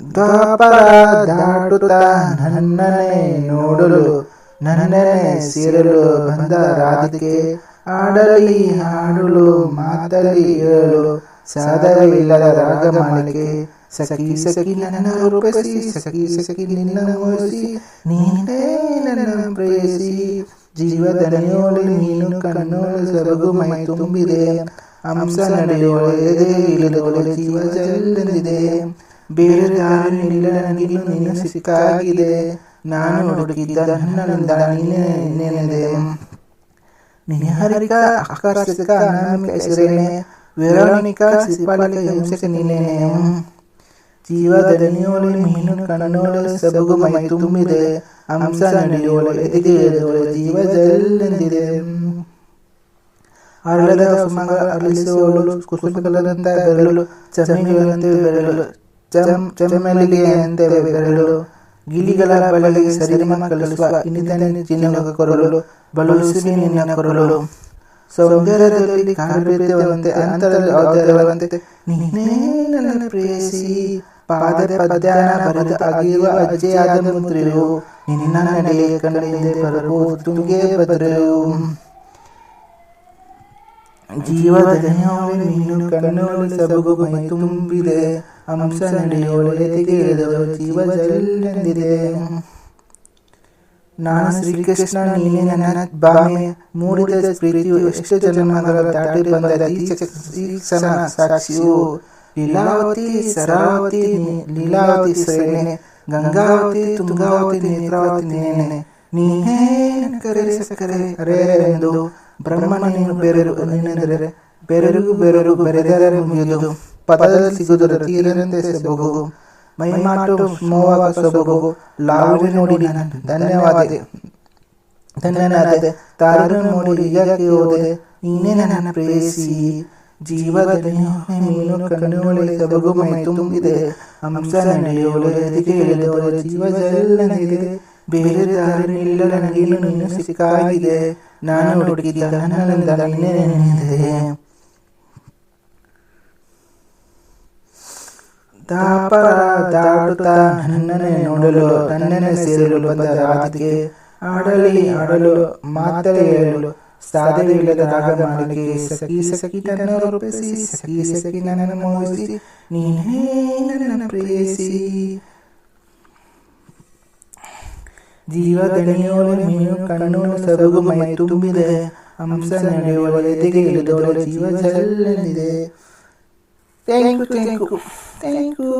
ದ್ವಾಪರ ದಾಟುತ್ತ ನನ್ನನ್ನೇ ನೋಡಲು, ನನ್ನನ್ನೇ ಸೇರಲು ಬಂದ ರಾಧಿಕೆ ಆಡಲಿ ಹಾಡಲು ಮಾತಲಿ ಹೇಳಲು ಸಾಧನವಿಲ್ಲದ ಮಾಡಲಿಕ್ಕೆ ಸಖಿ ಸಖಿ, ನನ್ನ ರೂಪಿಸಿ, ಸಖಿ ಸಖಿ, ನಿನ್ನ ಮೋಸಿ ನೀನೇ ನನ್ನ ಪ್ರೇಯಸಿ. ಜೀವದನೆಯೋಳಿ ನೀನು ಕಣ್ಣೋಳು ಸೊರಗು ಮೈ ತುಂಬಿದೆ. ಹಂಸ ನಡೆಯೋಳೆ ಎದೆ ಜೀವ ಜಲ್ಲೆಂದಿದೆ ಬೇರೆ ದಾರಿ ಇಲ್ಲ ನನಗಿನ್ನು ನಿನ್ನ ಸಿಕ್ಕಾಗಿದೆ ನಾನು ಹುಡುಕಿದ್ದ ನನ್ನಿಂದ ನೀನೇ ನೆನೆದೆ ನಿಹಾರಿಕ ಆಕರ್ಷಕ ಅನಾಮಿಕ ಹೆಸರೇನೆ ವೆರೋನಿಕ ಸಿಪಾಲಿಕ ಹಿಂಸಕ ನೀನೇನೆ ಜೀವದ ದನಿಯೋಳೆ ಮೀನು ಕಣ್ಣೋಳೆ ಸಬಗು ಮೈ ತುಂಬಿದೆ ಹಂಸ ನಡೆಯೋಳೆ ಎದೆಗೆ ಎಳೆದೋಳೆ ಜೀವ ಜಲ್ಲೆಂದಿದೆ ಅರಳದ ಸುಮಗ ಅರಳಿಸುವಳು ಕುಸುಮಗಳಂತ ಬೆರಳು ಚಮೆಗಳಂತೆ ಬೆರಳು ಚಮ್ ಚಮೆಲಿಗೆಯಂತೆ ಬೆರಳು ಗಿಳಿಗಳ ಬಳಿಗೆ ಸರಿಮ ಕಲಿಸುವ ಇನ್ನಿತನೆ ಚಿನ್ನ ಕೊರಳು ಬಳುಸಿ ನಿನ್ನ ಕೊರಳು ಸೌಂದರ್ಯದಲ್ಲಿ ಕಾಣಬೇಕಂತೆ ಅಂತರಲ್ಲಿ ಔದರ್ಯವಂತೆ ನೀನೇ ನನ್ನ ಪ್ರೇಯಸಿ ಪಾದ ಪದ್ಯಾನ ಬರೆದು ಅಗಿಯುವ ಅಜ್ಜೆಯಾದ ಮುದ್ರೆಯು ನಿನ್ನ ನಡೆಯ ಕಣ್ಣಿಂದೆ ಬರಲು ತುಂಗೆ ಬದ್ರೆಯು ಜೀವದ ದನಿಯೋಳೆ ಮೀನು ಸಬಗು ಮೈ ತುಂಬಿದೆ. ಹಂಸ ನಡೆಯೋಳು ಎದೆಗೆ ಜೀವ ಜಲ್ಲೆಂದಿದೆ ನಾನು ಶ್ರೀಕೃಷ್ಣ, ನೀನೆ ನನ್ನ ಬಾಮೆ. ಮೂಡಿದ ಪ್ರೀತಿಯು ಎಷ್ಟು ಜನ್ಮಗಳ ದಾಟಿ ಬಂದ ಈ ಕ್ಷಣ ಸಾಕ್ಷಿಯು ಲೀಲಾವತಿ, ಸರಾವತಿ, ಲೀಲಾವತಿ ಸೇನೆ ಗಂಗಾವತಿ, ತುಂಗಾವತಿ, ನೇತ್ರಾವತಿ, ನೇನೆ. ನೀನೇ ಕರೆ ಸಕ್ಕರೆ ಹರೇ ಎಂದು ಬ್ರಹ್ಮನ ನೀನು ಬೇರೆರು ನೀನೆಂದರೆ ಬೇರೆರಿಗೂ ಬೇರೆಯವರು ಬೆರೆದರೆ ಮುಗಿಯುವುದು. ಪದದಲ್ಲಿ ಸಿಗುವುದರ ತೀರಂತೆ ಸೊಬಗು ಮೈಮಾಟು ಮೋವಾಗ ಸೊಬಗು ಲಾವಣಿ ನೋಡಿ ನಾನು. ಧನ್ಯವಾದ. ಧನ್ಯನಾದೆ. ತಾರನ್ನು ನೋಡಿ ಯಾಕೆ ಹೋದೆ? ನೀನೇ ನನ್ನ ಪ್ರೇಯಸಿ. ಜೀವದಲ್ಲಿ ದನಿಯೋಳೆ ಮೀನು ಕಣ್ಣುಗಳಿಗೆ ಸೊಬಗು ಜೀವ ನೀನು ಸಿಕ್ಕಾಗಿದೆ. ನಾನು ಹುಡುಕಿದ್ದ ನನ್ನಿಂದ ನೀನೇ ನೆನೆದಿದೆ ದಾಪರ ದಾಟುತ್ತಾ ನನ್ನನ್ನೇ ನೋಡಲು ತನ್ನನ್ನೇ ಸೇರಲು ಬಂದ ರಾತಿಗೆ ಆಡಲಿ ಆಡಲು ಮಾತಲೆ ಹೇಳಲು ಸಾಧ್ಯವಿಲ್ಲದ ರಾಗ ಮಾಲಿಕೆ ಸಖಿ ಸಖಿ ನನ್ನ ರೂಪಿಸಿ ಸಖಿ ಸಖಿ ನನ್ನನ್ನು ಮೋಹಿಸಿ ನೀನೇ ನನ್ನ ಪ್ರೇಯಸಿ ಜೀವ ದಣಿಯೋಳೆ ಮೀನು ಕಣ್ಣೋಳು ಸೊರಗು ಮೈ ತುಂಬಿದೆ ಹಂಸ ನಡೆಯೋಳೆ ಎದೆಗೆ ಇಳಿದೋಳೆ ಜೀವ ಜಲ್ಲೆಂದಿದೆ thank you thank you thank you